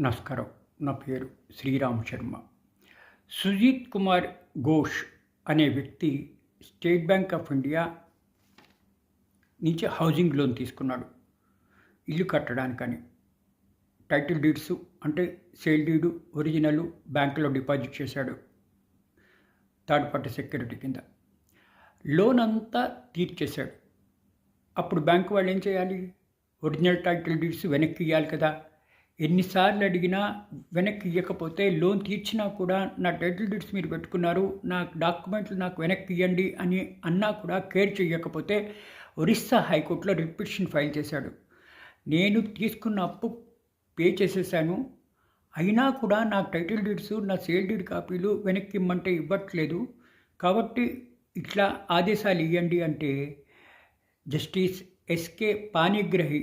నమస్కారం. నా పేరు శ్రీరామ్ శర్మ. సుజీత్ కుమార్ ఘోష్ అనే వ్యక్తి స్టేట్ బ్యాంక్ ఆఫ్ ఇండియా నుంచి హౌసింగ్ లోన్ తీసుకున్నాడు. ఇల్లు కట్టడానికని. టైటిల్ డీడ్స్ అంటే సేల్ డీడు ఒరిజినల్ బ్యాంకులో డిపాజిట్ చేశాడు థర్డ్ పార్టీ సెక్యూరిటీ కింద. లోన్ అంతా తీర్చేశాడు. అప్పుడు బ్యాంకు వాళ్ళు ఏం చేయాలి? ఒరిజినల్ టైటిల్ డీడ్స్ వెనక్కి ఇవ్వాలి కదా. ఎన్నిసార్లు అడిగినా వెనక్కి ఇవ్వకపోతే లోన్ తీర్చినా కూడా నా టైటిల్ డీడ్స్ మీరు పెట్టుకున్నారు నా డాక్యుమెంట్లు నాకు వెనక్కి ఇవ్వండి అని అన్నా కూడా కేర్ చేయకపోతే ఒరిస్సా హైకోర్టులో రిపిటిషన్ ఫైల్ చేశాడు. నేను తీసుకున్న అప్పు పే చేసేసాను అయినా కూడా నా టైటిల్ డీడ్స్ నా సేల్ డీడ్ కాపీలు వెనక్కి ఇమ్మంటే ఇవ్వట్లేదు. కాబట్టి ఇట్లా ఆదేశాలు ఇవ్వండి అంటే జస్టిస్ ఎస్కే పానిగ్రహి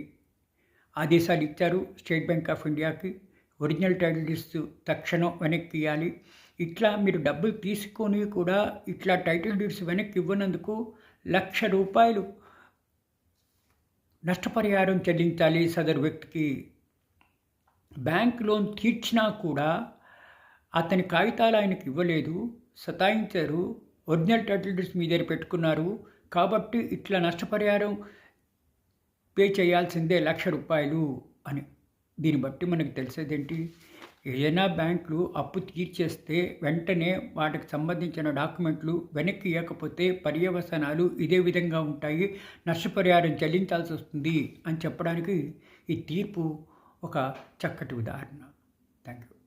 ఆదేశాలు ఇచ్చారు. స్టేట్ బ్యాంక్ ఆఫ్ ఇండియాకి ఒరిజినల్ టైటిల్ డీడ్స్ తక్షణం వెనక్కి ఇవ్వాలి ఇట్లా మీరు డబ్బులు తీసుకొని కూడా ఇట్లా టైటిల్ డీడ్స్ వెనక్కి ఇవ్వనందుకు లక్ష రూపాయలు నష్టపరిహారం చెల్లించాలి సదరు వ్యక్తికి. బ్యాంక్ లోన్ తీర్చినా కూడా అతని కాగితాలు ఆయనకి ఇవ్వలేదు. సతాయించారు. ఒరిజినల్ టైటిల్ డీడ్స్ మీ దగ్గర పెట్టుకున్నారు. కాబట్టి ఇట్లా నష్టపరిహారం పే చేయాల్సిందే లక్ష రూపాయలు అని. దీన్ని బట్టి మనకు తెలిసేదేంటి? ఏదైనా బ్యాంకులు అప్పు తీర్చేస్తే వెంటనే వాటికి సంబంధించిన డాక్యుమెంట్లు వెనక్కి ఇవ్వకపోతే పర్యవసనాలు ఇదే విధంగా ఉంటాయి. నష్టపరిహారం చెల్లించాల్సి వస్తుంది అని చెప్పడానికి ఈ తీర్పు ఒక చక్కటి ఉదాహరణ. Thank you